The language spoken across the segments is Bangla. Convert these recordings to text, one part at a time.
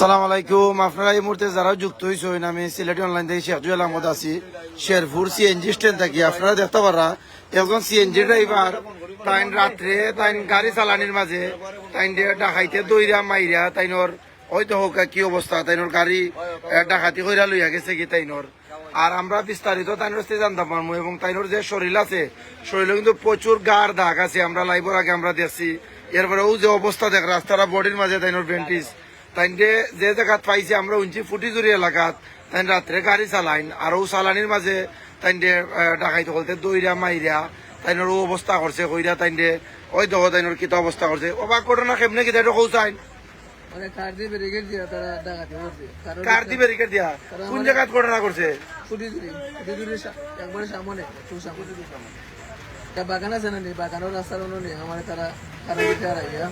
সালাম আলাইকুম। আপনারা এই মুহূর্তে যারা যুক্ত হয়েছেন আমি সিলেটি অনলাইন থেকে শেখ জুয়েল আহমদ আছি। শেরপুর সিএনজি স্ট্যান্ড থাকি। আপনারা দেখতে পারা একজন সিএনজি ড্রাইভার তাইন রাত্রে, তাইন গাড়ি চালানির মাঝে, তাইন ডাকাইতে দইরা মাইরা তাইনর হয়তো হোক কি অবস্থা, তাইনর গাড়ি ডাকাতি কইরা লইয়া গেছে কি তাইনর। আর আমরা বিস্তারিত তাইনর কাছে জানতে পারব এবং তাইনর যে শরীর আছে, শরীরে কিন্তু প্রচুর গার দাগ আছে, আমরা লাইভর আগে আমরা দেখছি। এরপরে ও যে অবস্থা দেখ রাস্তাটা বডির মাঝে তাইনর ভেন্টিস তাই যে জায়গাত পাইছে আমরা উঞ্চি ফুটিজুরি এলাকাত তাই রাত্রে গাড়ি চালাইন আর ও চালানির মাঝে তাই ডাকাইতে বলতে দইরা মাইরা তাইনর ও অবস্থা করছে কইরা তাই ওই দহ তাইনর কিতা অবস্থা করছে। অবাক ঘটনা কেমনে কিতা এটা কৌচাইন? মানে কার দি ব্যারিকেড দিয়া কোন জায়গাত ঘটনা করছে সামনে সামনে। তা বাগান আছে না নি বাগানের রাস্তার অন্য নেই আমার তারা কারও দিকে আর আইয়া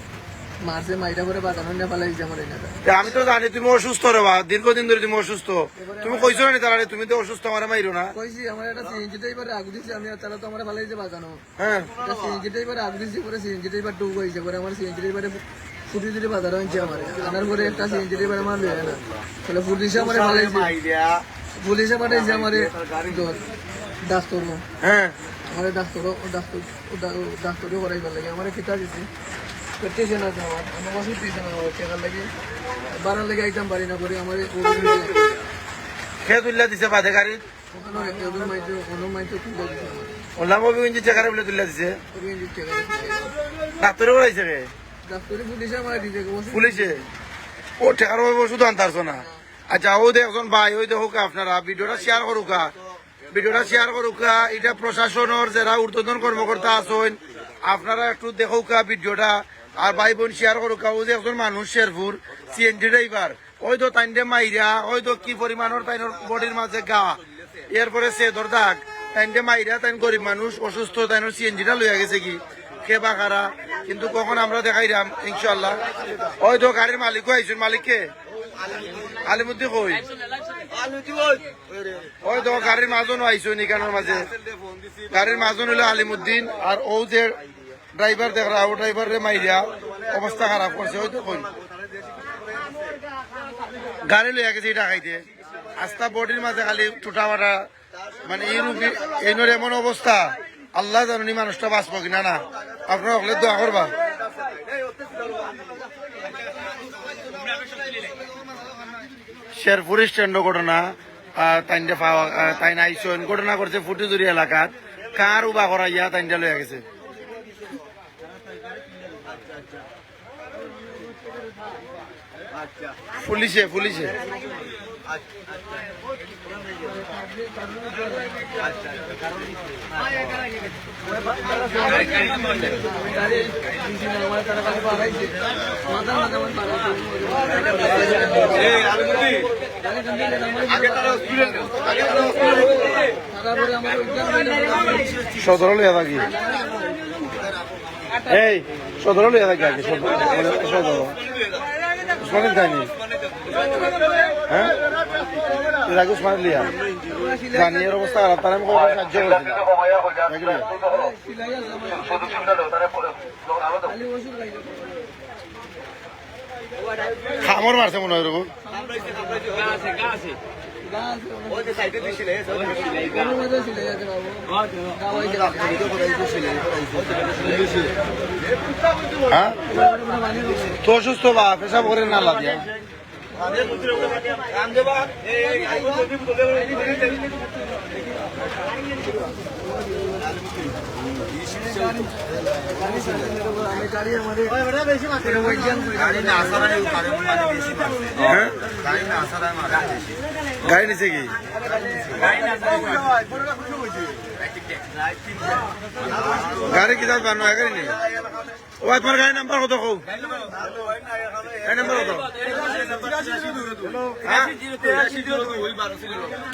মারছে মাইটা করে বাগানের নিয়ে আমার এখানে আমি তো জানি তুমি অসুস্থ রে বা দীর্ঘদিন ধরে তুমি অসুস্থ। তুমি কইছো না তারা তুমি তো অসুস্থ আমার মাইরো না। কইছি আমার একটা সিএনজি টাইপার আগু দিছি আমি আর তারা তো আমার পালাইছে বাগানো হ্যাঁ সিএনজি টাইপার আগু দিছি পরে সিএনজি টাইপার টু কইছে পরে আমার সিএনজি টাইপারে ফুটি দিলে বাজার হয়েছে আমার আনার পরে একটা সিএনজি টাইপার আমার লয়ে না। তাহলে পুলিশে আমার মাই পুলিশে পাঠাইছে আমার ডাক্তার হ্যাঁ আমার ডাক্তার ডাক্তার ডাক্তারও করাইবার লাগে। আমার কিতা দিছি। করতেছে না তো আমার আমার ওষুধ দিছে না আমার লাগে বাড়ার লাগে একদম বাড়ি না করে আমার খেয়ে তুললা দিছে বাদে গাড়ি? ওখানে একজন মাইতো অন্য মাইতো তুলে দিছে আমার। ওলাম অভি ইঞ্জি চেকারে বলে তুললা দিছে? ওই যে টাকা ডাক্তারে করাইছে রে? ডাক্তারে পুলিশে আমার দিছে ওষুধ পুলিশে? ও ঠেকার ভাবে ওষুধ আনতারছো না? আচ্ছা ও দেখুন ভাই ওই দেখুক আপনারা ভিডিওটা শেয়ার করুকা ভিডিওটা শেয়ার করুকা এটা প্রশাসনের যারা ঊর্ধ্বতন কর্মকর্তা আছেন, আপনারা একটু দেখুকা ভিডিওটা। আর ভাই বোন শেয়ার করুকা ও যে একজন মানুষ, শেরপুর সিএনজি ড্রাইভার ওই তো তাইনটে মাইরা ওই তো কি পরিমাণের তাইনের বডির মাঝে গা। এরপরে সে ধর দাগ তাইনটে মাইরা, তাইন গরিব মানুষ, অসুস্থ তাইনের সিএনজিটা লইয়া গেছে কি? কে বা কিন্তু কখন আমরা দেখাইলাম ইনশাল্লাহ ওই তো গাড়ির মালিকও আইসুন মালিককে আলিমুদ্দি কই? ওই তো গাড়ির মাজন আইসুন ইকানোর মাঝে গাড়ির মাজন হলো আলিমুদ্দিন আর ও যে ড্রাইভার দেখ ও ড্রাইভার রে মাইরিয়া অবস্থা খারাপ করছে ওই তো কই গাড়ি লইয়া গেছে এটা খাইতে আস্তা বডির মাঝে খালি টুটা মাটা মানে রুগী এইনোর এমন অবস্থা আল্লাহ জানি মানুষটা বাঁচবো কিনা না। আপনারা হলে দোয়া করবা শেরপুর স্ট্যান্ড ঘটনা তাইনটা পাওয়া তাইন আইসন ঘটনা করছে ফুটিজুরি এলাকাত। কার উবা করা ইয়া তাইনটা লয়ে গেছে পুলিশে পুলিশে সদর এই সদর আগে সদর সদর হ্যাঁ উসমানের লিয়া। জানি এর অবস্থা খারাপ, তার আমি সাহায্য করছি না। সিলাই আছে আমার খালি ওষুধ খাইতে খামর মারছে মনে হয় হ্যাঁ? তো অসুস্থ বা পেশাব করে না আমি গাড়ি নিচে কি? গাড়ি কি দাম বানো গাড়ি নেই ও তোমার গাড়ি নাম্বার কত কৌ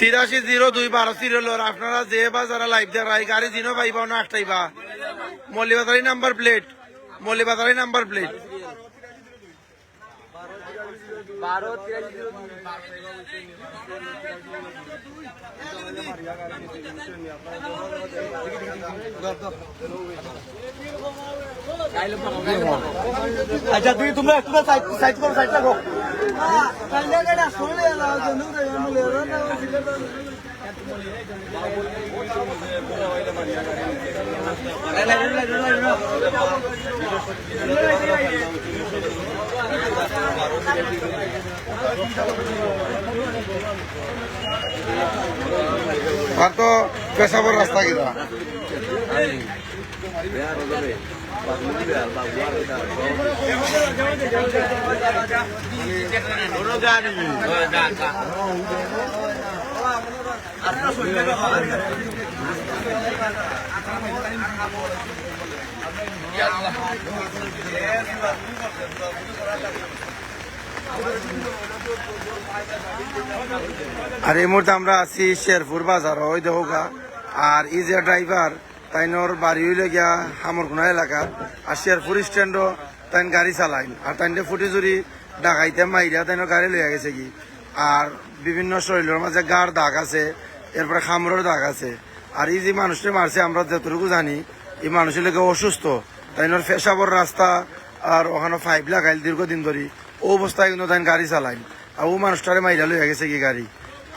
তিরাশি জিরো দুই বারো সিরিয়াল। আপনারা যে বা যারা লাইভ দেখাই গাড়ি দিনও পাইবা না, আটটাইবা। মল্লিবাজারি নাম্বার প্লেট মল্লিবাজারি নাম্বার প্লেট বারো আচ্ছা তুই তোমরা একটু সাইড করো সাইড লাগো আর তো পেশাবর রাস্তা কিনা আর এই মুহূর্তে আমরা আছি শেরপুর বাজার, ওই দেখো আর ই যে ড্রাইভার তাইনর বাড়ি হইলে গিয়া হামরকুনা এলাকা। আর শেরপুর স্ট্যান্ডও তাইন গাড়ি চালাইন। আর তাইন ফুটি জুড়ি ডাকাইতে মাইরা তাইনর গাড়ি লইয়া গেছে কি। আর বিভিন্ন শরীরের মাঝে গার দাগ আছে, এরপরে খামরের দাগ আছে। আর এই যে মানুষটা মারছে, আমরা যতটুকু জানি, এই মানুষের লোকে অসুস্থ। তাইনর ফেসাবর রাস্তা আর ওখানে ফাইভ লাগাইল দীর্ঘদিন ধরে। ও অবস্থায় কিন্তু তাই গাড়ি চালাইন আর ও মানুষটারে মাইরা লইয়া গেছে কি গাড়ি?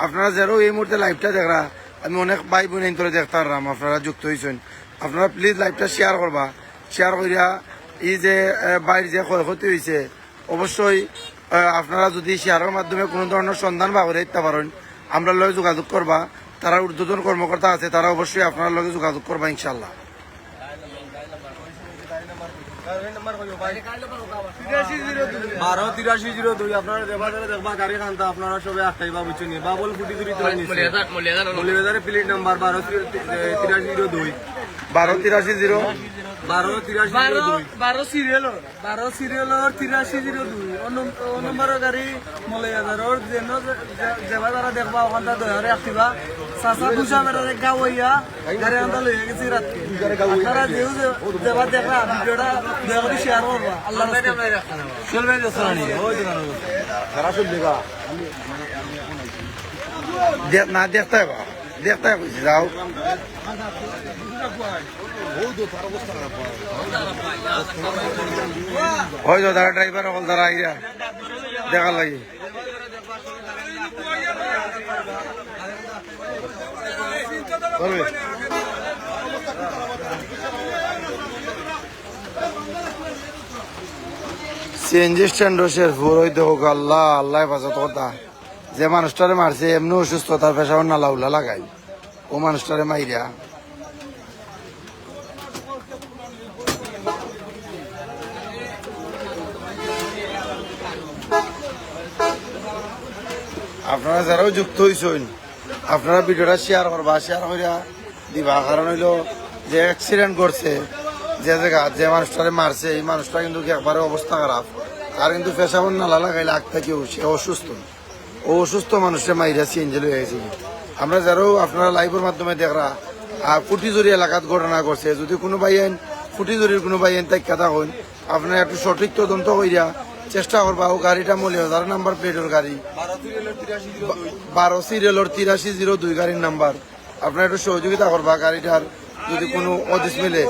আপনারা যারা এই মুহূর্তে লাইভটা দেখরা, আমি অনেক ভাই বোন তোরে দেখতে পারলাম আপনারা যুক্ত হয়েছেন আপনারা প্লিজ লাইভটা শেয়ার করবা। শেয়ার করিয়া এই যে বাইরে যে ক্ষয়ক্ষতি হয়েছে অবশ্যই আপনারা যদি শেয়ারের মাধ্যমে কোনো ধরনের সন্ধান বা করে দিতে পারেন, আমরা লগে যোগাযোগ করবা। তারা ঊর্ধ্বতন কর্মকর্তা আছে, তারা অবশ্যই আপনার লগে যোগাযোগ করবা ইনশাল্লাহ বারো তিরাশি জিরো দুই। আপনারা দেবা যারা দেখবা গাড়ি খান্তা আপনারা সবাই আটটাইবা বুঝছেন বাবল ফুটি দুটি তুলে নিচ্ছে মলিবাজারের প্লেট নাম্বার বারো তিরাশি জিরো দুই। বারো তিরাশি জিরো। বারো সিরিয়ালর বারো সিরিয়ালর তিরাশি জিরো দুই। যেন যেবা তারা দেখবা ওখানটা দয়ারে আসিবা চাচা গাওয়াইয়া গাড়ি আনটা লইয়া গেছি রাতকে আপনারা যেও যেবা দেখরা ভিডিওটা দয়া করে শেয়ার করবা আল্লাহ চলবে না দেখতে দেখতে হবে যাও। হয় তো তারা ড্রাইভার হল তারা আইরা দেখার লাগে। সিএনজি স্ট্যান্ড শেরপুর ওই দেখো আল্লাহ আল্লাহ হেফাজত কথা যে মানুষটারে মারছে, এমনি অসুস্থ তার পেশাও নালা উল্লা লাগাই। ও মানুষটারে মাইরা। আপনারা যারাও যুক্ত হয়েছেন আপনারা ভিডিওটা শেয়ার করবা শেয়ার করিয়া দিবা। কারণ হইল, যে অ্যাক্সিডেন্ট করছে, যে জায়গা, যে মানুষটারে মারছে, এই মানুষটা কিন্তু একবারে অবস্থা খারাপ। আর কিন্তু পেশাবন নালা লাগাইলে আগ থেকেও সে অসুস্থ। ও অসুস্থ মানুষের মাইরা সিএনজেল হয়ে গেছে। আমরা যারাও আপনারা লাইভের মাধ্যমে দেখরা আর এলাকাত ঘটনা করছে যদি কোনো বাইন ফুটিজুরির কোনো বাইন তাই কথা হন আপনারা একটু সঠিক তদন্ত কইরা চেষ্টা করবা ও গাড়িটা মূল্য হাজার নাম্বার প্লেটের গাড়ি। বারো সিরিয়ালর তিরাশি জিরো দুই গাড়ির নাম্বার আপনার একটু সহযোগিতা করবা গাড়িটার যদি কোনো অদিস মিলে।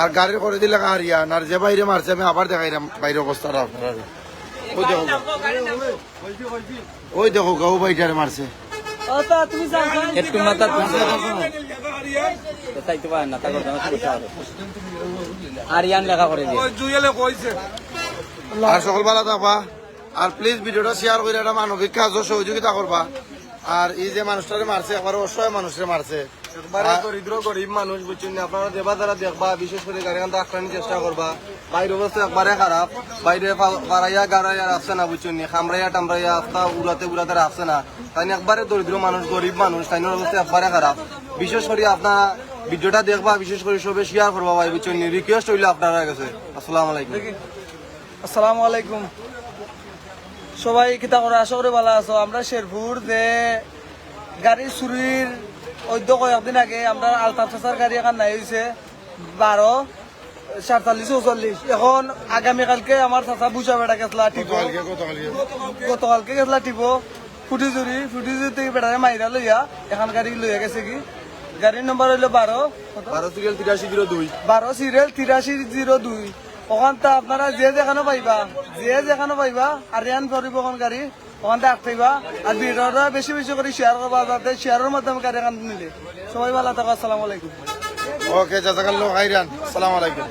আর গাড়ির করে দিলে হারিয়া আর যে বাইরে মারছে আমি আবার দেখাইলাম বাইরে অবস্থাটা আপনার ওই দেখো গা। ওই দেখো গাও বাইটারে মারছে। তুমি একটু মাথা না তা করতে আরিয়ান লেখা করে দিয়ে। আর থাকবা আর প্লিজ ভিডিওটা শেয়ার করে একটা মানবিক কাজও সহযোগিতা করবা। আর এই যে মানুষটারে মারছে একবার অসহায় মানুষের মারছে। একবারে দরিদ্র গরিব মানুষ দেখবা, বিশেষ করে গাড়ি খান্তা চেষ্টা করবা বাইরে অবস্থা একবারে খারাপ। বাইরে না একবারে দরিদ্র মানুষ, গরিব মানুষ, তাই অবস্থা একবারে খারাপ। বিশেষ করে আপনার ভিডিওটা দেখবা, বিশেষ করে সবে শেয়ার করবা ভাই, বুঝছেন রিকোয়েস্ট হইলে আপনারা কাছে। আসসালামু আলাইকুম। আসসালামু আলাইকুম। সবাই কিতা করে? আশা করে ভালো আছো। আমরা শেরপুর যে গাড়ি চুরির অদ্য কয়েকদিন আগে আমরা আলতাফ চাচার গাড়ি এখন নাই হয়েছে বারো সাতচল্লিশ চৌচল্লিশ। এখন আগামীকালকে আমার চাচা বুঝা বেড়া গেছলা টিপো। গতকালকে গেছলা টিপো। ফুটি জুরি ফুটি জুরি থেকে বেড়ারে মাইরা লইয়া এখন গাড়ি লইয়া গেছে কি? গাড়ির নম্বর হইল বারো? বারো সিরিয়াল তিরাশি জিরো দুই। বারো সিরিয়াল তিরাশি জিরো দুই। ওখান তা আপনারা যে যেখানে পাইবা যে যেখানে পাইবা আর রিয়ান করিব ওখান গাড়ি। ওখান থেকে আটকাইবা আর ভিডিওটা বেশি বেশি করে শেয়ার করবা যাতে শেয়ারের মাধ্যমে এখান নিলে। সবাই ভালো থাকো আসসালামু আলাইকুম। ওকে জাজাকাল্লাহ খাইরান সালাম আলাইকুম।